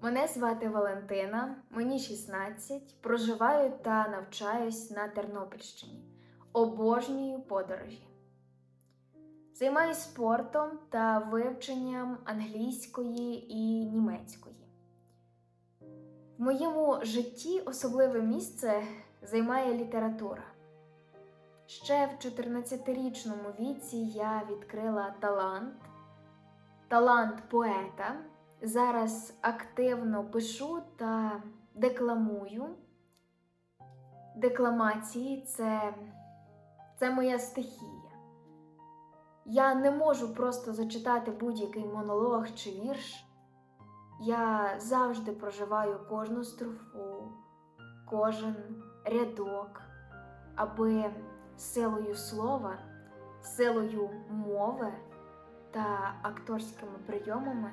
Мене звати Валентина, мені 16, проживаю та навчаюсь на Тернопільщині. Обожнюю подорожі. Займаюсь спортом та вивченням англійської і німецької. В моєму житті особливе місце займає література. Ще в 14-річному віці я відкрила талант, талант поета. Зараз активно пишу та декламую. Декламації це, це моя стихія. Я не можу просто зачитати будь-який монолог чи вірш. Я завжди проживаю кожну строфу, кожен рядок, аби силою слова, силою мови та акторськими прийомами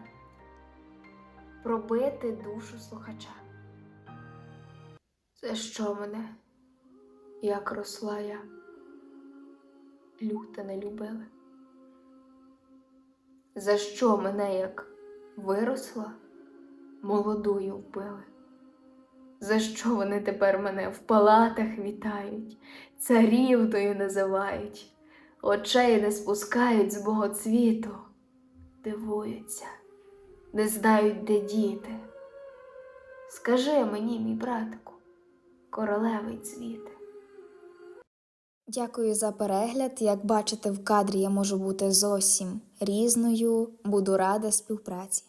пробити душу слухача. За що мене, як росла я, люто не любили? За що мене, як виросла, молодою вбили? За що вони тепер мене в палатах вітають, царівною називають, очей не спускають з богоцвіту, дивуються не знають, де діти. Скажи мені, мій братку, королевий цвіте. Дякую за перегляд. Як бачите, в кадрі я можу бути зовсім різною. Буду рада співпраці.